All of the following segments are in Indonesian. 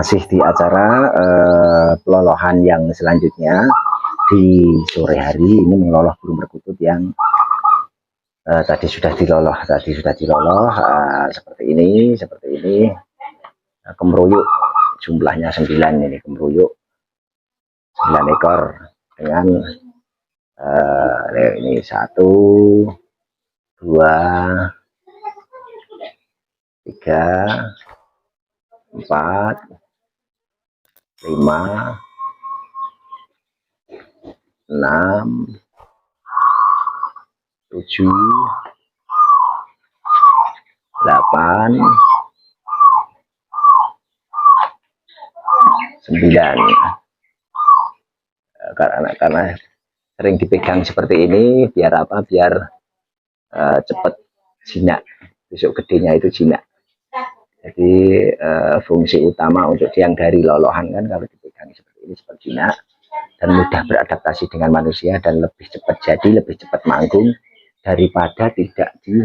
masih di acara eh, pelolohan yang selanjutnya di sore hari. Ini meloloh burung perkutut yang eh, tadi sudah diloloh tadi sudah diloloh eh, seperti ini seperti ini. Nah, kemeruyuk jumlahnya 9 ini kemeruyuk 9 ekor dengan eh, ini satu dua tiga empat lima. Enam. Tujuh. Delapan. Sembilan. Eh, karena karena sering dipegang seperti ini biar apa? Biar eh, cepat jinak. Besok gedenya itu jinak jadi eh, fungsi utama untuk siang dari lolohan kan kalau dipegang seperti ini cepat jinak dan mudah beradaptasi dengan manusia dan lebih cepat jadi lebih cepat manggung daripada tidak di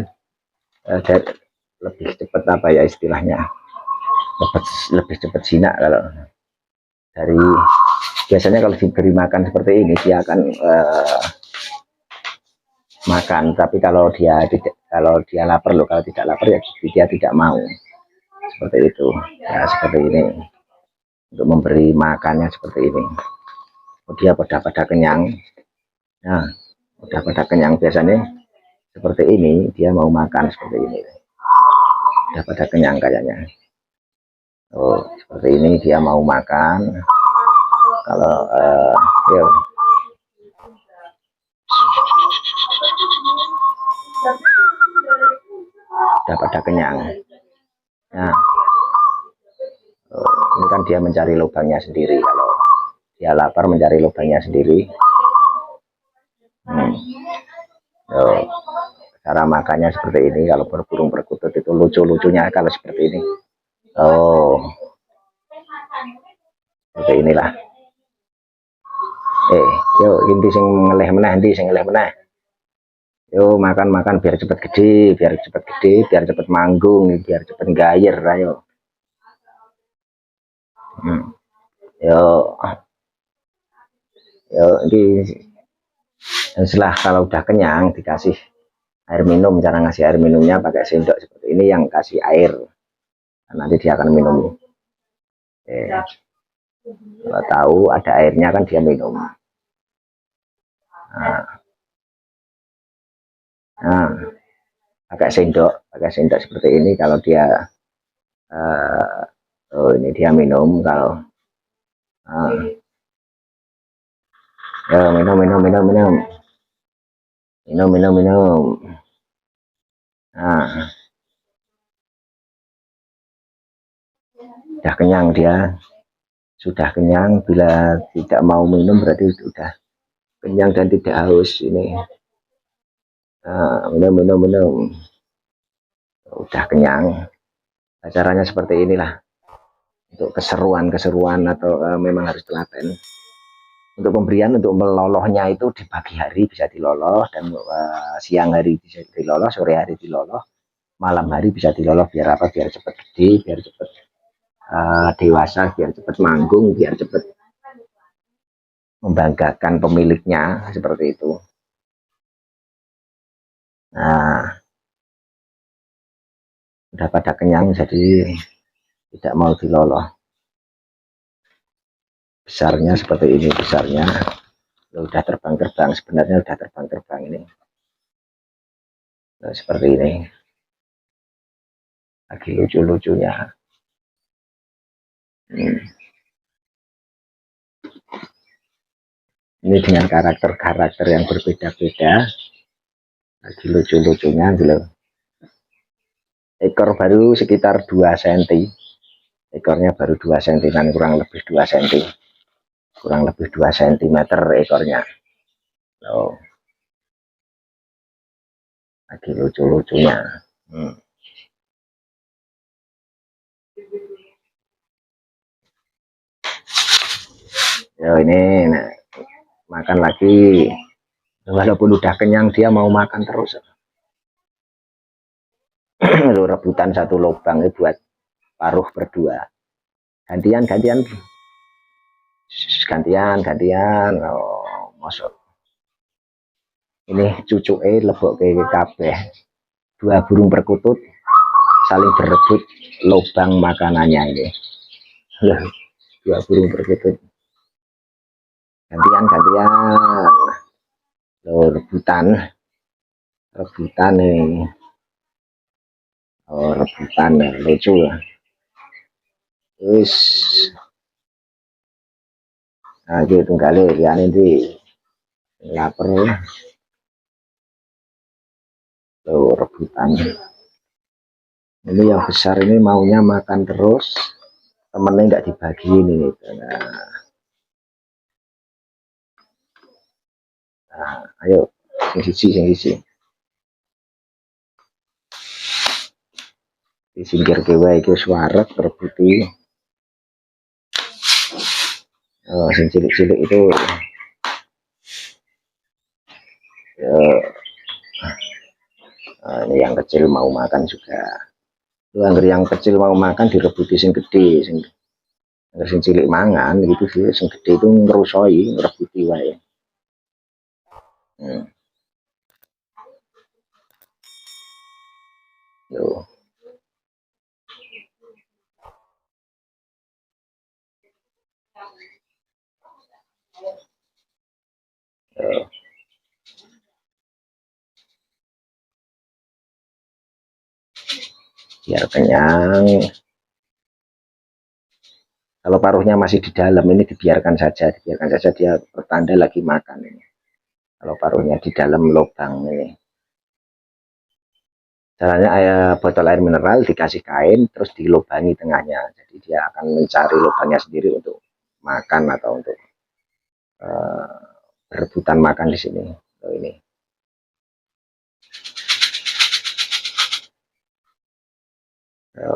eh, dari- lebih cepat apa ya istilahnya? Lebih, lebih cepat jinak kalau dari biasanya kalau diberi makan seperti ini dia akan eh, makan. Tapi kalau dia tidak kalau dia lapar loh kalau tidak lapar ya dia tidak mau seperti itu. Ya seperti ini. Untuk memberi makannya seperti ini. Oh, dia pada pada kenyang. Nah udah pada kenyang biasanya seperti ini dia mau makan seperti ini. Udah pada kenyang kayaknya. Oh seperti ini dia mau makan. Kalau eh, yuk. udah pada kenyang nah ini kan dia mencari lubangnya sendiri. Kalau dia lapar mencari lubangnya sendiri. Hmm. Oh, cara makannya seperti ini kalau berburung perkutut itu lucu-lucunya kalau seperti ini. Oh. Seperti inilah. Eh yuk inti sing ngeleh meneh inti sing ngeleh meneh Yo makan makan biar cepet gede, biar cepet gede, biar cepet manggung, biar cepet gayer, ayo. Hmm. Yo, yo ini setelah kalau udah kenyang dikasih air minum, cara ngasih air minumnya pakai sendok seperti ini yang kasih air. Nanti dia akan minum. Eh, kalau tahu ada airnya kan dia minum. Nah, Nah, pakai sendok, pakai sendok seperti ini kalau dia eh, oh ini dia minum kalau ah. ya minum minum minum minum. Minum minum minum. Nah sudah kenyang dia. Sudah kenyang bila tidak mau minum berarti sudah kenyang dan tidak haus ini Ah, minum minum udah kenyang. Acaranya seperti inilah. Untuk keseruan-keseruan atau eh, memang harus telaten. Untuk pemberian untuk melolohnya itu di pagi hari bisa diloloh dan eh, siang hari bisa diloloh sore hari diloloh malam hari bisa diloloh biar apa? Biar cepat gede biar cepat eh, dewasa biar cepat manggung biar cepat membanggakan pemiliknya seperti itu Nah, udah pada kenyang jadi tidak mau diloloh. Besarnya seperti ini besarnya. Ya, udah terbang-terbang sebenarnya udah terbang-terbang ini. Nah, seperti ini. Lagi lucu-lucunya. Hmm. Ini dengan karakter-karakter yang berbeda-beda lagi lucu-lucunya gitu ekor baru sekitar 2 cm ekornya baru 2 cm kurang lebih 2 cm kurang lebih 2 cm ekornya. Loh. lagi lucu-lucunya. Hmm. Yo ini nah, makan lagi walaupun udah kenyang dia mau makan terus. Lu rebutan satu lubang itu buat paruh berdua. Gantian gantian. Gantian gantian. Oh, masuk. Ini cucu eh lebok ke kabeh. Dua burung perkutut saling berebut lubang makanannya ini. Dua burung perkutut. Gantian gantian Loh, rebutan. Rebutan nih oh rebutan lucu lah. Wis. Nah gitu kali ya nanti lapar tuh rebutan. Ini yang besar ini maunya makan terus. Temennya nggak dibagi ini. Nah, nah ayo sing siji sing siji. Disingkir kewa itu suara terputih oh, sing cilik-cilik itu. Ya, nah, ini yang kecil mau makan juga. Yang yang kecil mau makan direbuti sing gede sing sing cilik mangan gitu sih. Sing gede itu ngerusoi ngerebuti wae hmm. Yo. biar kenyang kalau paruhnya masih di dalam ini dibiarkan saja dibiarkan saja dia bertanda lagi makan ini kalau paruhnya di dalam lubang ini. Caranya air botol air mineral dikasih kain terus dilubangi tengahnya. Jadi dia akan mencari lubangnya sendiri untuk makan atau untuk uh, berebutan makan di sini ini. Ya.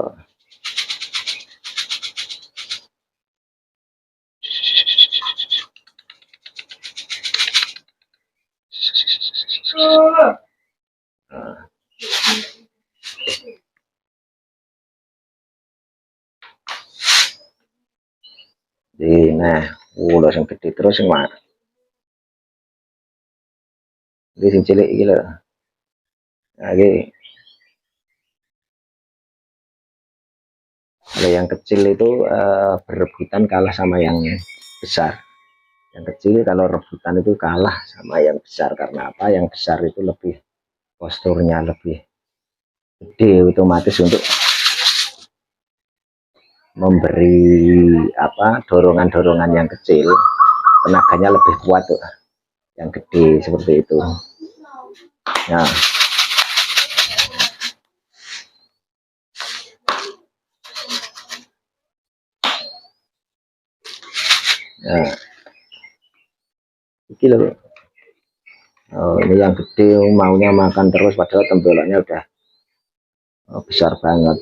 Di, nah, udah sing gede terus sing mak. Di sing cilik iki lho. Nah, kalau yang kecil itu uh, berebutan kalah sama yang besar yang kecil kalau rebutan itu kalah sama yang besar. Karena apa? Yang besar itu lebih posturnya lebih gede otomatis untuk memberi apa dorongan-dorongan yang kecil. Tenaganya lebih kuat tuh. Yang gede seperti itu. Nah. Nah, ini loh. Oh, ini yang gede maunya makan terus padahal tembelannya udah oh, besar banget.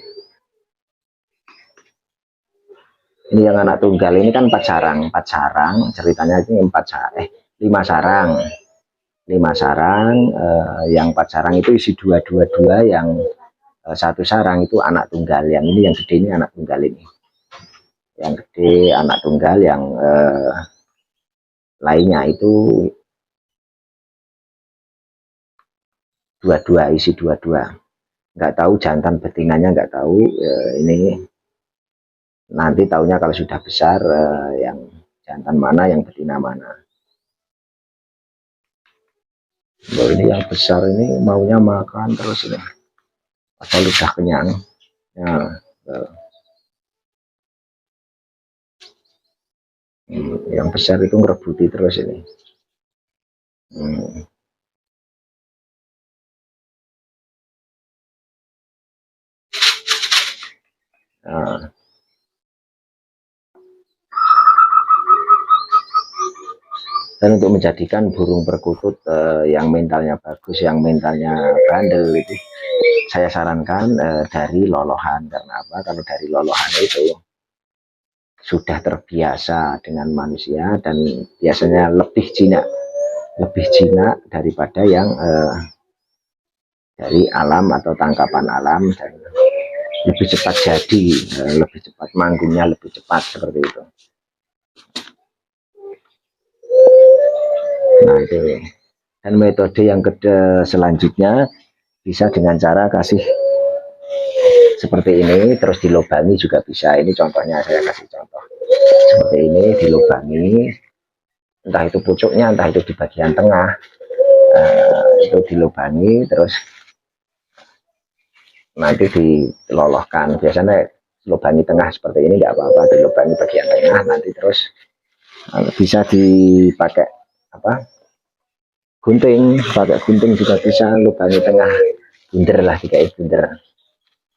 Ini yang anak tunggal ini kan empat sarang, empat sarang. Ceritanya ini empat sarang, eh lima sarang, lima sarang. Eh, yang empat sarang itu isi dua dua dua, yang eh, satu sarang itu anak tunggal. Yang ini yang gede ini anak tunggal ini yang gede anak tunggal yang eh, lainnya itu dua-dua isi dua-dua. Nggak tahu jantan betinanya nggak tahu eh, ini nanti tahunya kalau sudah besar eh, yang jantan mana yang betina mana. Loh, ini yang besar ini maunya makan terus ini. Asal udah kenyang. Ya eh. Hmm, yang besar itu ngerebuti terus ini hmm. nah. dan untuk menjadikan burung perkutut uh, yang mentalnya bagus yang mentalnya bandel itu saya sarankan uh, dari lolohan karena apa kalau dari lolohan itu sudah terbiasa dengan manusia dan biasanya lebih jinak lebih jinak daripada yang eh, dari alam atau tangkapan alam dan lebih cepat jadi eh, lebih cepat manggungnya lebih cepat seperti itu. Nah itu. Dan metode yang kedua selanjutnya bisa dengan cara kasih seperti ini terus dilubangi juga bisa. Ini contohnya saya kasih contoh. Seperti ini dilubangi entah itu pucuknya entah itu di bagian tengah. Uh, itu dilubangi terus nanti dilolohkan. Biasanya lubangi tengah seperti ini nggak apa-apa. Dilubangi bagian tengah nanti terus uh, bisa dipakai apa? Gunting. Pakai gunting juga bisa lubangi tengah. Bunder lah dikai bunder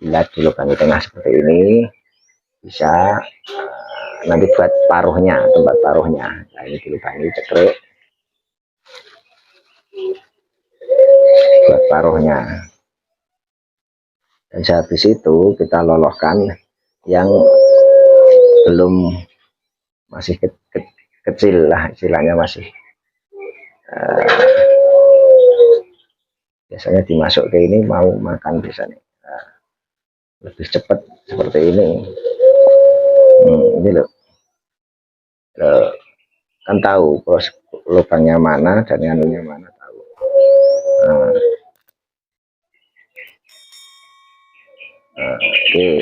bila di lubang tengah seperti ini. Bisa uh, nanti buat paruhnya tempat paruhnya. Nah ini dilubangi cekrek buat paruhnya. Dan sehabis itu kita lolohkan yang belum masih ke, ke, kecil lah istilahnya masih uh, biasanya dimasuk ke ini mau makan biasanya lebih cepat seperti ini. Hmm, ini loh. Kan tahu proses lubangnya mana dan anunya mana tahu. Nah. Nah, oke okay.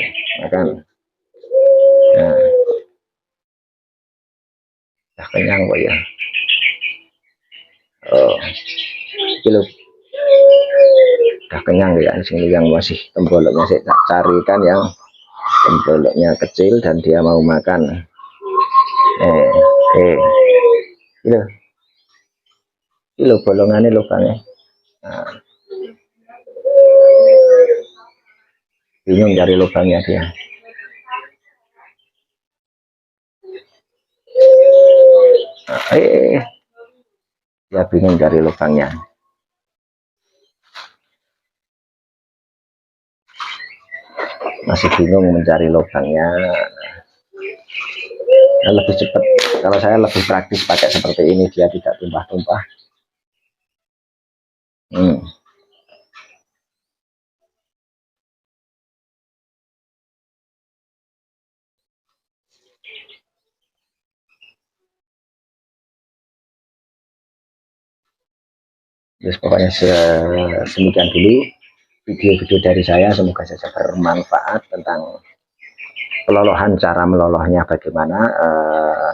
makan. Nah. Dah kenyang kok ya. Oh. Kilo udah kenyang ya sini yang masih temboloknya saya tak carikan yang temboloknya kecil dan dia mau makan. Eh eh. Kilo kilo bolongannya lubangnya nah. bingung cari lubangnya dia. Nah, eh. Dia bingung cari lubangnya masih bingung mencari lubangnya. Nah, lebih cepat kalau saya lebih praktis pakai seperti ini dia tidak tumpah-tumpah. Hmm. Terus pokoknya sedemikian dulu video-video dari saya semoga saja bermanfaat tentang pelolohan cara melolohnya bagaimana uh,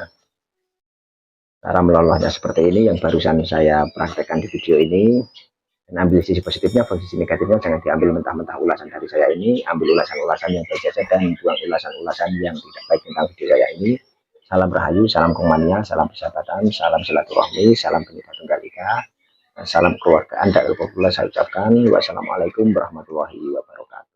cara melolohnya seperti ini yang barusan saya praktekkan di video ini. Dan ambil sisi positifnya posisi negatifnya jangan diambil mentah-mentah ulasan dari saya ini. Ambil ulasan-ulasan yang baik saja dan buang ulasan-ulasan yang tidak baik tentang video saya ini. Salam rahayu salam kemania salam persahabatan salam silaturahmi salam penyebab tunggal ika Salam keluarga Anda pula saya ucapkan wassalamualaikum warahmatullahi wabarakatuh.